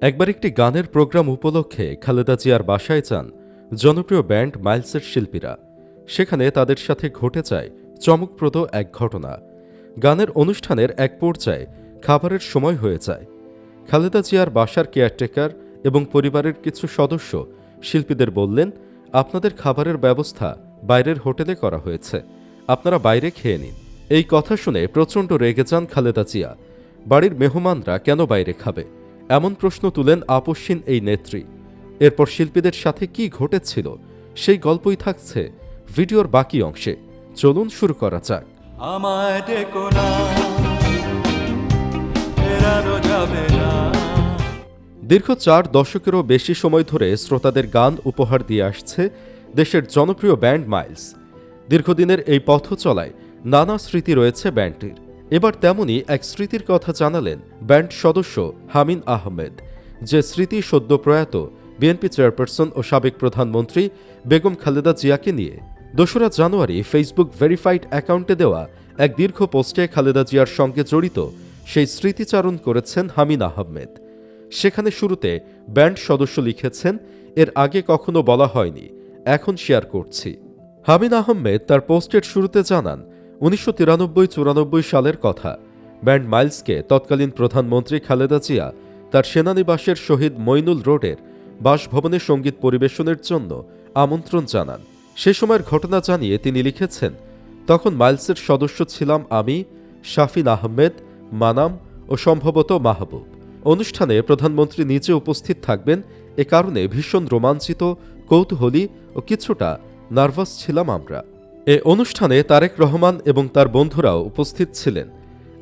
একবার একটি গানের প্রোগ্রাম উপলক্ষে খালেদা জিয়ার বাসায় যান জনপ্রিয় ব্যান্ড মাইলসের শিল্পীরা। সেখানে তাদের সাথে ঘটে যায় চমকপ্রদ এক ঘটনা। গানের অনুষ্ঠানের এক পর্যায়ে খাবারের সময় হয়ে যায়। খালেদা জিয়ার বাসার কেয়ারটেকার এবং পরিবারের কিছু সদস্য শিল্পীদের বললেন, আপনাদের খাবারের ব্যবস্থা বাইরের হোটেলে করা হয়েছে। আপনারা বাইরে খেয়ে নিন। এই কথা শুনে প্রচণ্ড রেগে যান খালেদা জিয়া। বাড়ির মেহমানরা কেন বাইরে খাবে? এমন প্রশ্ন তুলেন আপসীন এই নেত্রী। এরপর শিল্পীদের সাথে কি ঘটেছিল সেই গল্পই থাকছে ভিডিওর বাকি অংশে। চলুন শুরু করা যাক। আমায় ডেকো না যাবে না। দীর্ঘ চার দশকেরও বেশি সময় ধরে শ্রোতাদের গান উপহার দিয়ে আসছে দেশের জনপ্রিয় ব্যান্ড মাইলস। দীর্ঘদিনের এই পথ চলায় নানা স্মৃতি রয়েছে ব্যান্ডটির। এবার তেমনই এক স্মৃতির কথা জানালেন ব্যান্ড সদস্য হামিন আহমেদ, যে স্মৃতি সদ্য প্রয়াত বিএনপি চেয়ারপারসন ও সাবেক প্রধানমন্ত্রী বেগম খালেদা জিয়াকে নিয়ে। দোসরা জানুয়ারি ফেসবুক ভেরিফাইড অ্যাকাউন্টে দেওয়া এক দীর্ঘ পোস্টে খালেদা জিয়ার সঙ্গে জড়িত সেই স্মৃতিচারণ করেছেন হামিন আহমেদ। সেখানে শুরুতে ব্যান্ড সদস্য লিখেছেন, এর আগে কখনো বলা হয়নি, এখন শেয়ার করছি। হামিন আহমেদ তার পোস্টের শুরুতে জানান উনিশশো তিরানব্বই চুরানব্বই সালের কথা। ব্যান্ড মাইলসকে তৎকালীন প্রধানমন্ত্রী খালেদা জিয়া তার সেনানিবাসের শহীদ মইনুল রোডের বাসভবনে সংগীত পরিবেশনের জন্য আমন্ত্রণ জানান। সে সময়ের ঘটনা জানিয়ে তিনি লিখেছেন, তখন মাইলসের সদস্য ছিলাম আমি, শাফিন আহমেদ, মানাম ও সম্ভবত মাহবুব। অনুষ্ঠানে প্রধানমন্ত্রী নিজে উপস্থিত থাকবেন, এ কারণে ভীষণ রোমাঞ্চিত, কৌতূহলী ও কিছুটা নার্ভাস ছিলাম আমরা। এ অনুষ্ঠানে তারেক রহমান এবং তার বন্ধুরাও উপস্থিত ছিলেন।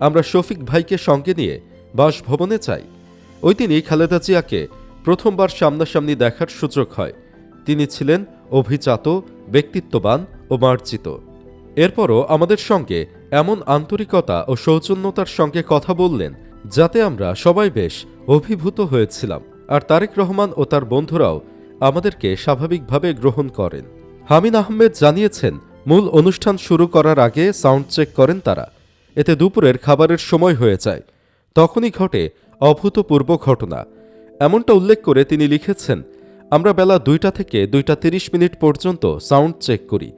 আমরা শফিক ভাইকে সঙ্গে নিয়ে বাসভবনে চাই ওই দিনই খালেদা জিয়াকে প্রথমবার সামনাসামনি দেখার সুযোগ হয়। তিনি ছিলেন অভিজাত, ব্যক্তিত্ববান ও মার্জিত। এরপরও আমাদের সঙ্গে এমন আন্তরিকতা ও সৌজন্যতার সঙ্গে কথা বললেন যাতে আমরা সবাই বেশ অভিভূত হয়েছিলাম। আর তারেক রহমান ও তার বন্ধুরাও আমাদেরকে স্বাভাবিকভাবে গ্রহণ করেন। হামিন আহমেদ জানিয়েছেন মূল অনুষ্ঠান শুরু করার আগে সাউন্ড চেক করেন তারা। এতে দুপুরের খাবারের সময় হয়ে যায়। তখনই ঘটে অভূতপূর্ব ঘটনা। এমনটা উল্লেখ করে তিনি লিখেছেন, আমরা বেলা দুইটা থেকে দুইটা তিরিশ মিনিট পর্যন্ত সাউন্ড চেক করি,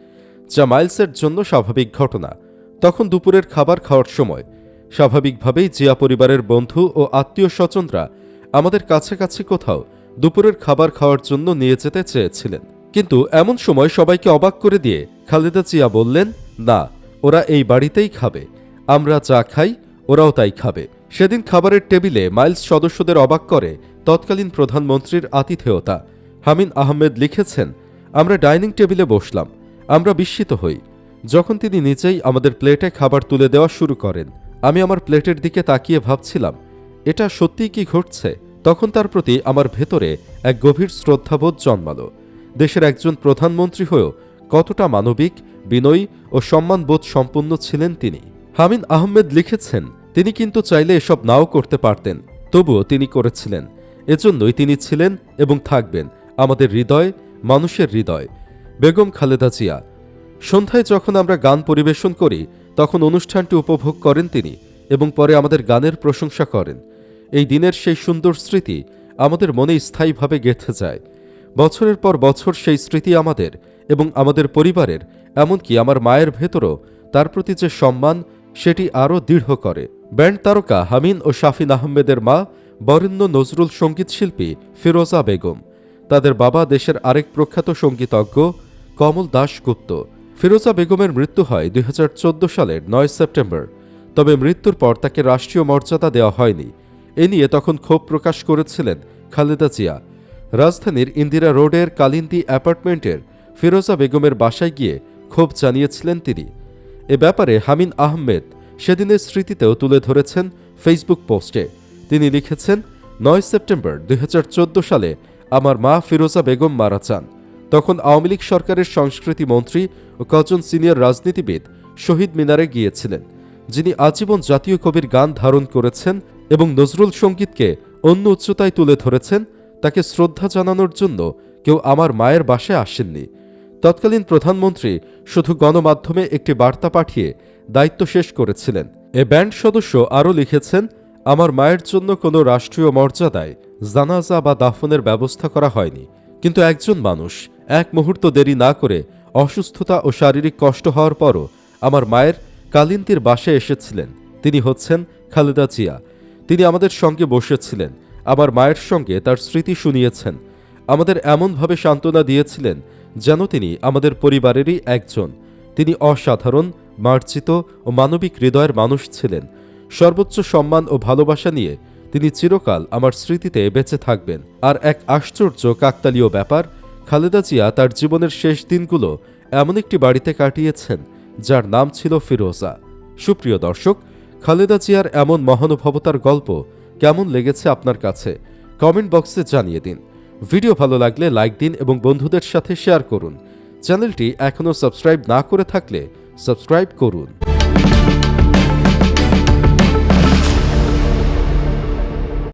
যা মাইলসের জন্য স্বাভাবিক ঘটনা। তখন দুপুরের খাবার খাওয়ার সময়। স্বাভাবিকভাবেই জিয়া পরিবারের বন্ধু ও আত্মীয় স্বজনরা আমাদের কাছাকাছি কোথাও দুপুরের খাবার খাওয়ার জন্য নিয়ে যেতে চেয়েছিলেন। কিন্তু এমন সময় সবাইকে অবাক করে দিয়ে খালেদা জিয়া বললেন, না, ওরা এই বাড়িতেই খাবে। আমরা যা খাই, ওরাও তাই খাবে। সেদিন খাবারের টেবিলে মাইলস সদস্যদের অবাক করে তৎকালীন প্রধানমন্ত্রীর আতিথেয়তা। হামিন আহমেদ লিখেছেন, আমরা ডাইনিং টেবিলে বসলাম, আমরা বিস্মিত হই। যখন তিনি নিজেই আমাদের প্লেটে খাবার তুলে দেওয়া শুরু করেন, আমি আমার প্লেটের দিকে তাকিয়ে ভাবছিলাম, এটা সত্যিই কি ঘটছে? তখন তার প্রতি আমার ভেতরে এক গভীর শ্রদ্ধাবোধ জন্মালো। দেশের একজন প্রধানমন্ত্রী হয়েও কতটা মানবিক, বিনয়ী ও সম্মানবোধ সম্পন্ন ছিলেন তিনি। হামিন আহমেদ লিখেছেন, তিনি কিন্তু চাইলে এসব নাও করতে পারতেন, তবুও তিনি করেছিলেন। এজন্যই তিনি ছিলেন এবং থাকবেন আমাদের হৃদয়, মানুষের হৃদয়। বেগম খালেদা জিয়া, সন্ধ্যায় যখন আমরা গান পরিবেশন করি, তখন অনুষ্ঠানটি উপভোগ করেন তিনি এবং পরে আমাদের গানের প্রশংসা করেন। এই দিনের সেই সুন্দর স্মৃতি আমাদের মনে স্থায়ীভাবে গেঁথে যায়। বছরের পর বছর সেই স্মৃতি আমাদের এবং আমাদের পরিবারের, এমনকি আমার মায়ের ভেতরও তার প্রতি যে সম্মান, সেটি আরও দৃঢ় করে। ব্যান্ড তারকা হামিন ও শাফিন আহমেদের মা, বরেণ্য নজরুল সংগীত শিল্পী ফিরোজা বেগম। তাদের বাবা দেশের আরেক প্রখ্যাত সঙ্গীতজ্ঞ কমল দাশগুপ্ত। ফিরোজা বেগমের মৃত্যু হয় দুই হাজার চোদ্দ সালের নয় সেপ্টেম্বর। তবে মৃত্যুর পর তাকে রাষ্ট্রীয় মর্যাদা দেওয়া হয়নি। এ নিয়ে তখন ক্ষোভ প্রকাশ করেছিলেন খালেদা জিয়া। রাজধানীর ইন্দিরা রোডের কালিন্দি অ্যাপার্টমেন্টের ফিরোজা বেগমের বাসায় গিয়ে ক্ষোভ জানিয়েছিলেন তিনি। এ ব্যাপারে হামিন আহমেদ সেদিনের স্মৃতিতেও তুলে ধরেছেন ফেসবুক পোস্টে। তিনি লিখেছেন, নয় সেপ্টেম্বর দুই হাজার চোদ্দ সালে আমার মা ফিরোজা বেগম মারা যান। তখন আওয়ামী লীগ সরকারের সংস্কৃতি মন্ত্রী ও কজন সিনিয়র রাজনীতিবিদ শহীদ মিনারে গিয়েছিলেন, যিনি আজীবন জাতীয় কবির গান ধারণ করেছেন এবং নজরুল সঙ্গীতকে অন্য উচ্চতায় তুলে ধরেছেন তাকে শ্রদ্ধা জানানোর জন্য কেউ আমার মায়ের বাসায় আসেননি। তৎকালীন প্রধানমন্ত্রী শুধু গণমাধ্যমে একটি বার্তা পাঠিয়ে দায়িত্ব শেষ করেছিলেন। এ ব্যান্ড সদস্য আরও লিখেছেন, আমার মায়ের জন্য কোনো রাষ্ট্রীয় মর্যাদায় জানাজা বা দাফনের ব্যবস্থা করা হয়নি। কিন্তু একজন মানুষ এক মুহূর্ত দেরি না করে অসুস্থতা ও শারীরিক কষ্ট হওয়ার পরও আমার মায়ের কালিন্তির বাসায় এসেছিলেন। তিনি হচ্ছেন খালেদা জিয়া। তিনি আমাদের সঙ্গে বসেছিলেন। আমার মায়ের সঙ্গে তার স্মৃতি শুনিয়েছেন। আমাদের এমনভাবে সান্ত্বনা দিয়েছিলেন যেন তিনি আমাদের পরিবারেরই একজন। তিনি অসাধারণ, মার্জিত ও মানবিক হৃদয়ের মানুষ ছিলেন। সর্বোচ্চ সম্মান ও ভালোবাসা নিয়ে তিনি চিরকাল আমার স্মৃতিতে বেঁচে থাকবেন। আর এক আশ্চর্য কাকতালীয় ব্যাপার, খালেদা জিয়া তার জীবনের শেষ দিনগুলো এমন একটি বাড়িতে কাটিয়েছেন, যার নাম ছিল ফিরোজা। সুপ্রিয় দর্শক, খালেদা জিয়ার এমন মহানুভবতার গল্প কেমন লেগেছে আপনার কাছে? কমেন্ট বক্সে জানিয়ে দিন। ভিডিও ভালো লাগলে লাইক দিন এবং বন্ধুদের সাথে শেয়ার করুন। চ্যানেলটি এখনও সাবস্ক্রাইব না করে থাকলে সাবস্ক্রাইব করুন।